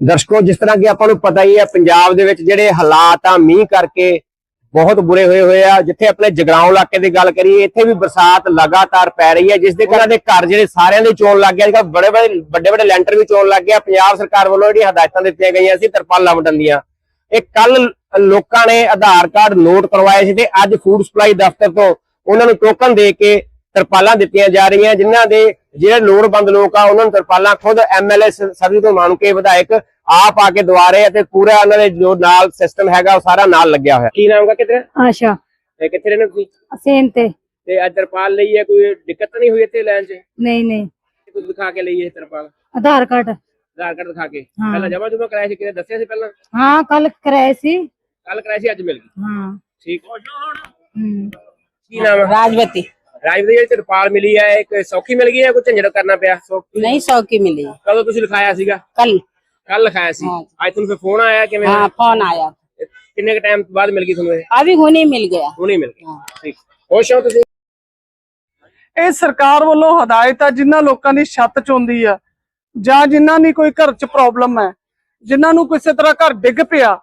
ਦਰਸ਼ਕੋ, ਜਿਸ ਤਰ੍ਹਾਂ ਕਿ ਆਪਾਂ ਨੂੰ ਪਤਾ ਹੀ ਹੈ, ਪੰਜਾਬ ਦੇ ਵਿੱਚ ਜਿਹੜੇ ਹਾਲਾਤ ਆ, ਮੀਂਹ ਕਰਕੇ ਬਹੁਤ ਬੁਰੇ ਹੋਏ ਹੋਏ ਆ। ਜਿੱਥੇ ਆਪਣੇ ਜਗਰਾਉਂ ਇਲਾਕੇ ਦੀ ਗੱਲ ਕਰੀਏ, ਇੱਥੇ ਵੀ ਬਰਸਾਤ ਲਗਾਤਾਰ ਪੈ ਰਹੀ ਹੈ, ਜਿਸ ਦੇ ਕਾਰਨ ਦੇ ਘਰ ਜਿਹੜੇ ਸਾਰਿਆਂ ਦੇ ਚੋਣ ਲੱਗ ਗਿਆ ਅੱਜ ਬੜੇ ਬੜੇ, ਵੱਡੇ ਵੱਡੇ ਲੈਂਟਰ ਵੀ ਚੋਣ ਲੱਗ ਗਿਆ ਪੰਜਾਬ ਸਰਕਾਰ ਵੱਲੋਂ ਜਿਹੜੀਆਂ ਹਦਾਇਤਾਂ ਦਿੱਤੀਆਂ ਗਈਆਂ ਸੀ, ਤਰਪਾਲਾਂ ਵੰਡਣ ਦੀਆਂ। ਇਹ ਕੱਲ ਲੋਕਾਂ ਨੇ ਆਧਾਰ ਕਾਰਡ ਨੋਟ ਕਰਵਾਏ ਸੀ ਤੇ ਅੱਜ ਫੂਡ ਸਪਲਾਈ ਦਫ਼ਤਰ ਤੋਂ ਉਹਨਾਂ ਨੂੰ ਟੋਕਨ ਦੇ ਕੇ ਤਰਪਾਲਾਂ ਦਿੱਤੀਆਂ ਜਾ ਰਹੀਆਂ, ਜਿਨ੍ਹਾਂ ਦੇ ਜਿਹੜੇ ਲੋੜਵੰਦ ਲੋਕ ਆ ਉਹਨਾਂ ਨੂੰ ਤਰਪਾਲਾਂ ਖੁਦ ਐਮਐਲਏ ਸਰਜੀਤ ਮਾਨ ਵਿਧਾਇਕ ਆਪ ਆ ਕੇ ਦਵਾ ਰਹੇ ਪੂਰਾ ਉਹਨਾਂ ਦੇ ਜੋ ਨਾਲ ਸਿਸਟਮ ਹੈਗਾ ਉਹ ਸਾਰਾ ਨਾਲ ਲੱਗਿਆ ਹੋਇਆ। ਕੀ ਨਾਮ ਹੈ? ਕਿਤੇ ਆਸ਼ਾ। ਤੇ ਕਿੱਥੇ ਰਹਿੰਦੇ ਤੁਸੀਂ? ਅਸੇਨ ਤੇ। ਤੇ ਅੱਜ ਤਰਪਾਲ ਲਈ ਹੈ ਕੋਈ ਦਿੱਕਤ ਨਹੀਂ ਹੋਈ ਇੱਥੇ ਲੈਣ 'ਚ? ਨਹੀਂ ਨਹੀਂ। ਕੁਝ ਦਿਖਾ ਕੇ ਲਈ ਇਹ ਤਰਪਾਲ? ਆਧਾਰ ਕਾਰਡ। ਆਧਾਰ ਕਾਰਡ ਦਿਖਾ ਕੇ। ਪਹਿਲਾਂ ਜਮਾ ਜਮਾ ਕਰਾਇਆ ਸੀ ਕਿਤੇ ਦੱਸਿਆ ਸੀ ਪਹਿਲਾਂ? ਹਾਂ ਕੱਲ ਕਰਾਇਆ ਸੀ। ਕੱਲ ਕਰਾਇਆ ਸੀ ਅੱਜ ਮਿਲ ਗਈ। ਹਾਂ। ਠੀਕ ਕੀ ਨਾਮ ਰਾਜਵਤੀ। ਰਾਜਵੀਰ ਜਿਹੜੀ ਤਰਪਾਲ ਮਿਲੀ ਹੈ ਇੱਕ ਸੌਖੀ ਮਿਲ ਗਈ ਹੈ ਕੋਈ ਝੰਜੜ ਕਰਨਾ ਪਿਆ ਸੌਖੀ नहीं सौ की मिली ਕਦੋਂ ਤੁਸੀਂ ਲਿਖਾਇਆ ਸੀਗਾ कल ਕੱਲ ਲਿਖਾਇਆ ਸੀ ਹਾਂ। ਅੱਜ ਤੁਹਾਨੂੰ ਫਿਰ ਫੋਨ ਆਇਆ ਕਿਵੇਂ हाँ फोन आया ਕਿੰਨੇ ਕ ਟਾਈਮ ਬਾਅਦ ਮਿਲ ਗਈ ਤੁਹਾਨੂੰ ਇਹ अभी हुनी मिल गया ਹੁਣੇ ਮਿਲ ਗਈ हाँ। ਠੀਕ ਖੁਸ਼ ਹੋ ਤੁਸੀਂ ਇਹ ਸਰਕਾਰ ਵੱਲੋਂ ਹਦਾਇਤ ਆ ਜਿਨ੍ਹਾਂ ਲੋਕਾਂ ਦੀ ਛੱਤ ਚੋਂਦੀ ਆ ਜਾਂ ਜਿਨ੍ਹਾਂ ਦੀ ਕੋਈ ਘਰ 'ਚ ਪ੍ਰੋਬਲਮ ਹੈ ਜਿਨ੍ਹਾਂ ਨੂੰ ਕਿਸੇ ਤਰ੍ਹਾਂ ਘਰ ਡਿੱਗ ਪਿਆ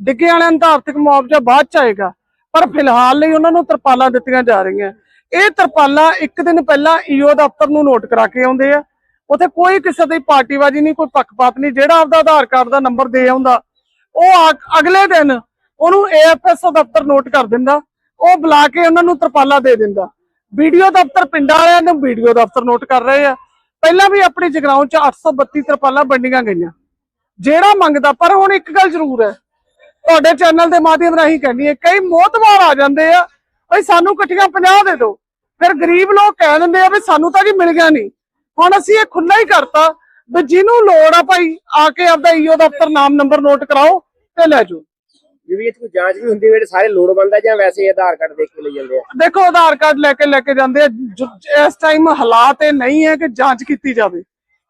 ਡਿੱਗੇ ਵਾਲਿਆਂ ਨੂੰ ਤਾਂ ਆਰਥਿਕ ਮੁਆਵਜ਼ਾ ਬਾਅਦ ਚ ਆਏਗਾ ਪਰ ਫਿਲਹਾਲ ਲਈ ਉਹਨਾਂ ਨੂੰ ਤਰਪਾਲਾਂ ਦਿੱਤੀਆਂ ਜਾ ਰਹੀਆਂ ਇਹ ਤਰਪਾਲਾਂ ਇੱਕ ਦਿਨ ਪਹਿਲਾਂ ਈਓ ਦਫ਼ਤਰ ਨੂੰ ਨੋਟ ਕਰਾ ਕੇ ਆਉਂਦੇ ਆ। ਉਥੇ ਕੋਈ ਕਿਸੇ ਦੀ ਪਾਰਟੀਬਾਜ਼ੀ ਨਹੀਂ, ਕੋਈ ਪੱਖਪਾਤ ਨਹੀਂ। ਜਿਹੜਾ ਆਪਦਾ ਆਧਾਰ ਕਾਰਡ ਦਾ ਨੰਬਰ ਦੇ ਆਉਂਦਾ, ਉਹ ਆ- ਅਗਲੇ ਦਿਨ ਉਹਨੂੰ ਏਐਫਐਸਓ ਦਫ਼ਤਰ ਨੋਟ ਕਰ ਦਿੰਦਾ। ਉਹ ਬੁਲਾ ਕੇ ਉਹਨਾਂ ਨੂੰ ਤਰਪਾਲਾ ਦੇ ਦਿੰਦਾ। ਵੀਡੀਓ ਦਫ਼ਤਰ ਪਿੰਡਾਂ ਵਾਲਿਆਂ ਨੂੰ ਵੀਡੀਓ ਦਫ਼ਤਰ ਨੋਟ ਕਰ ਰਹੇ ਆ। ਪਹਿਲਾਂ ਵੀ ਆਪਣੀ ਜਗਰਾਉਂ ਚ 832 ਤਰਪਾਲਾਂ ਵੰਡੀਆਂ ਗਈਆਂ। ਜਿਹੜਾ ਮੰਗਦਾ, ਪਰ ਹੁਣ ਇੱਕ ਗੱਲ ਜ਼ਰੂਰ ਹੈ। ਤੁਹਾਡੇ ਚੈਨਲ ਦੇ ਮਾਧਿਅਮ ਰਾਹੀਂ ਕਹਿੰਦੀ ਹੈ, ਕਈ ਮੋਤਬਾਰ ਆ ਜਾਂਦੇ ਆ। ਬਈ ਸਾਨੂੰ ਇਕੱਠੀਆਂ 50 ਦੇ ਦਿਓ। ਫਿਰ ਗਰੀਬ ਲੋਕ ਕਹਿ ਦਿੰਦੇ ਆ ਵੀ ਸਾਨੂੰ ਤਾਂ ਜੀ ਮਿਲ ਗਿਆ ਨਹੀਂ। ਹੁਣ ਅਸੀਂ ਇਹ ਖੁੱਲਾ ਹੀ ਕਰਤਾ ਵੀ ਜਿਹਨੂੰ ਲੋੜ ਆ ਭਾਈ ਆ ਕੇ ਆਪਦਾ ਈਓ ਦਫ਼ਤਰ ਨਾਮ ਨੰਬਰ ਨੋਟ ਕਰਾਓ ਤੇ ਲੈ ਜਾਓ। ਜਿਹੜੀ ਇਹ ਕੋਈ ਜਾਂਚ ਵੀ ਹੁੰਦੀ ਹੈ ਜਿਹੜੇ ਸਾਰੇ ਲੋੜਵੰਦ ਆ ਜਾਂ ਵੈਸੇ ਆਧਾਰ ਕਾਰਡ ਦੇਖ ਕੇ ਲਈ ਜਾਂਦੇ ਆ? ਦੇਖੋ ਆਧਾਰ ਕਾਰਡ ਲੈ ਕੇ ਲੈ ਕੇ ਜਾਂਦੇ ਆ। ਜ- ਇਸ ਟਾਈਮ ਹਾਲਾਤ ਇਹ ਨਹੀਂ ਹੈ ਕਿ ਜਾਂਚ ਕੀਤੀ ਜਾਵੇ।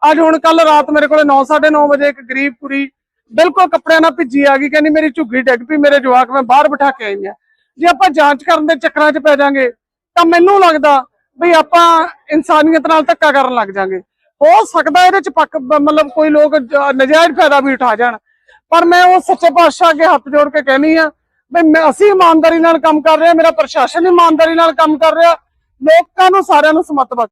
ਅੱਜ ਹੁਣ ਕੱਲ ਰਾਤ ਮੇਰੇ ਕੋਲੇ 9:30 ਵਜੇ ਇੱਕ ਗਰੀਬ ਕੁੜੀ ਬਿਲਕੁਲ ਕੱਪੜਿਆਂ ਨਾਲ ਭਿੱਜੀ ਆ ਗਈ ਕਹਿੰਦੀ ਮੇਰੀ ਝੁੱਗੀ ਡਿੱਗ ਪਈ ਮੇਰੇ ਜਵਾਕ ਮੈਂ ਬਾਹਰ ਬਿਠਾ ਕੇ ਆਈ ਆ। ਜੇ ਆਪਾਂ ਜਾਂਚ ਕਰਨ ਦੇ ਚੱਕਰਾਂ 'ਚ ਪੈ ਜਾਾਂਗੇ ਤਾਂ ਮੈਨੂੰ ਲੱਗਦਾ ਵੀ ਆਪਾਂ ਇਨਸਾਨੀਅਤ ਨਾਲ ਧੱਕਾ ਕਰਨ ਲੱਗ ਜਾਾਂਗੇ। ਹੋ ਸਕਦਾ ਇਹਦੇ 'ਚ ਪੱਕ, ਮਤਲਬ ਕੋਈ ਲੋਕ ਜ- ਨਜਾਇਜ਼ ਫਾਇਦਾ ਵੀ ਉਠਾ ਜਾਣ। ਪਰ ਮੈਂ ਉਹ ਸੱਚੇ ਪਾਤਸ਼ਾਹ ਅੱਗੇ ਹੱਥ ਜੋੜ ਕੇ ਕਹਿਣੀ ਆ ਵੀ ਮੈਂ- ਅਸੀਂ ਇਮਾਨਦਾਰੀ ਨਾਲ ਕੰਮ ਕਰ ਰਹੇ ਹਾਂ, ਮੇਰਾ ਪ੍ਰਸ਼ਾਸਨ ਇਮਾਨਦਾਰੀ ਨਾਲ ਕੰਮ ਕਰ ਰਿਹਾ। ਲੋਕਾਂ ਨੂੰ ਸਾਰਿਆਂ ਨੂੰ ਸਮਤ ਬਖਸ਼।